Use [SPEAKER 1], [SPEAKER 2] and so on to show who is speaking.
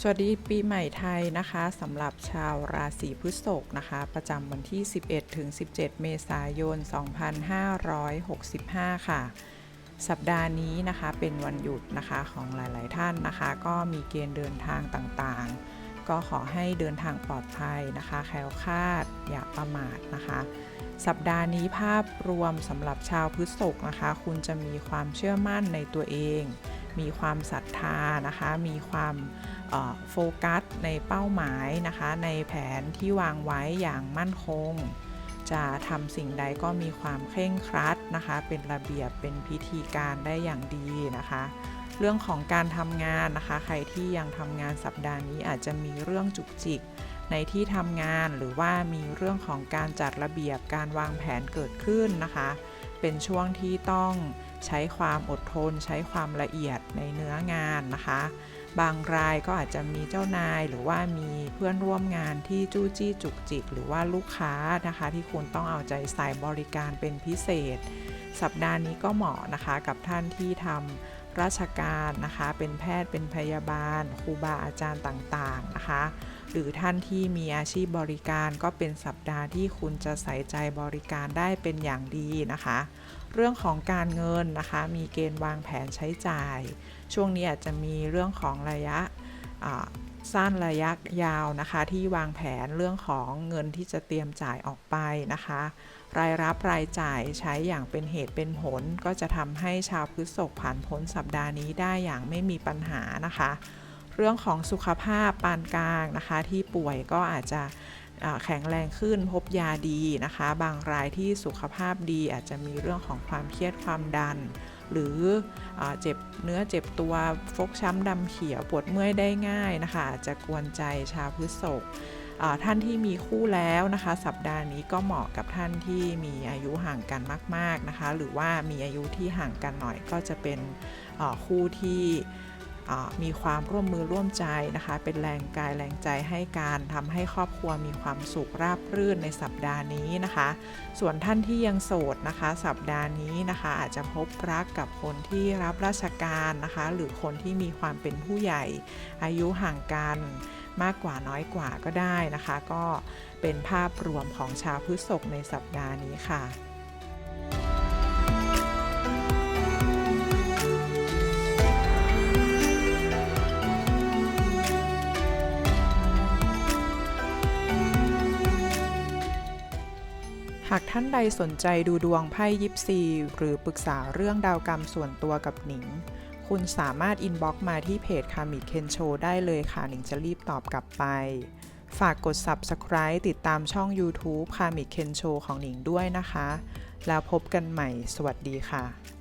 [SPEAKER 1] สวัสดีปีใหม่ไทยนะคะสำหรับชาวราศีพฤษภนะคะ ประจำวันที่ 11 ถึง 17 เมษายน 2565 ค่ะ สัปดาห์นี้นะคะเป็นวันหยุดนะคะของหลาย ๆ ท่านนะคะ ก็มีเกณฑ์เดินทางต่างๆ ก็ขอให้เดินทางปลอดภัยนะคะ แคล้วคลาดอย่าประมาทนะคะ สัปดาห์นี้ภาพรวมสำหรับชาวพฤษภนะคะ คุณจะมีความเชื่อมั่นในตัวเอง มีความศรัทธานะคะ มีความโฟกัสในเป้าหมายนะคะ ในแผนที่วางไว้อย่างมั่นคง จะทำสิ่งใดก็มีความเคร่งครัดนะคะ เป็นระเบียบเป็นพิธีการได้อย่างดีนะคะ เรื่องของการทำงานนะคะ ใครที่ยังทำงานสัปดาห์นี้อาจจะมีเรื่องจุกจิกในที่ทำงานหรือว่ามีเรื่องของการจัดระเบียบการวางแผนเกิดขึ้นนะคะ เป็นช่วงที่ต้องใช้ความอดทน ใช้ความละเอียดในเนื้องานนะคะ บางรายก็อาจจะมีเจ้านายหรือว่ามีเพื่อนร่วมงานที่จู้จี้จุกจิก หรือว่าลูกค้านะคะ ที่คุณต้องเอาใจใส่บริการเป็นพิเศษ สัปดาห์นี้ก็เหมาะนะคะกับท่านที่ทำราชการนะคะ เป็นแพทย์เป็นพยาบาลครูบาอาจารย์ต่างๆนะคะ หรือท่านที่มีอาชีพบริการก็เป็นสัปดาห์ที่คุณจะใส่ใจบริการได้เป็นอย่างดีนะคะ เรื่องของการเงินนะคะ มีเกณฑ์วางแผนใช้จ่าย ช่วงนี้อาจจะมีเรื่องของระยะสั้นระยะยาวนะคะ ที่วางแผนเรื่องของเงินที่จะเตรียมจ่ายออกไปนะคะ รายรับรายจ่ายใช้อย่างเป็นเหตุเป็นผล ก็จะทำให้ชาวพฤษภผ่านพ้นสัปดาห์นี้ได้อย่างไม่มีปัญหานะคะ เรื่องของสุขภาพปานกลางนะคะ ที่ป่วยก็อาจจะแข็งแรงขึ้นพบยาดีนะคะ บางรายที่สุขภาพดีอาจจะมีเรื่องของความเครียดความดัน หรืออเจ็บเนื้อเจ็บตัวฟกช้ำดำเขียวปวดเมื่อยได้ง่ายนะคะ อาจจะกวนใจชาวพฤษภท่านที่มีคู่แล้วนะคะ สัปดาห์นี้ก็เหมาะกับท่านที่มีอายุห่างกันมาก ๆนะคะ หรือว่ามีอายุที่ห่างกันหน่อยก็จะเป็นคู่ที่ มีความร่วมมือร่วมใจนะคะ เป็นแรงกายแรงใจให้การทำให้ครอบครัวมีความสุขราบรื่นในสัปดาห์นี้นะคะ ส่วนท่านที่ยังโสดนะคะ สัปดาห์นี้นะคะ อาจจะพบรักกับคนที่รับราชการนะคะ หรือคนที่มีความเป็นผู้ใหญ่ อายุห่างกันมากกว่าน้อยกว่าก็ได้นะคะ ก็เป็นภาพรวมของชาวพฤษภในสัปดาห์นี้ค่ะ หากท่านใดสนใจดูดวงไพ่ยิปซี หรือปรึกษาเรื่องดาวกรรมส่วนตัวกับหนิง คุณสามารถอินบ็อกซ์มาที่เพจคามิเคนโชได้เลยค่ะ หนิงจะรีบตอบกลับไป ฝากกด Subscribe ติดตามช่อง YouTube คามิเคนโชของหนิงด้วยนะคะ แล้วพบกันใหม่ สวัสดีค่ะ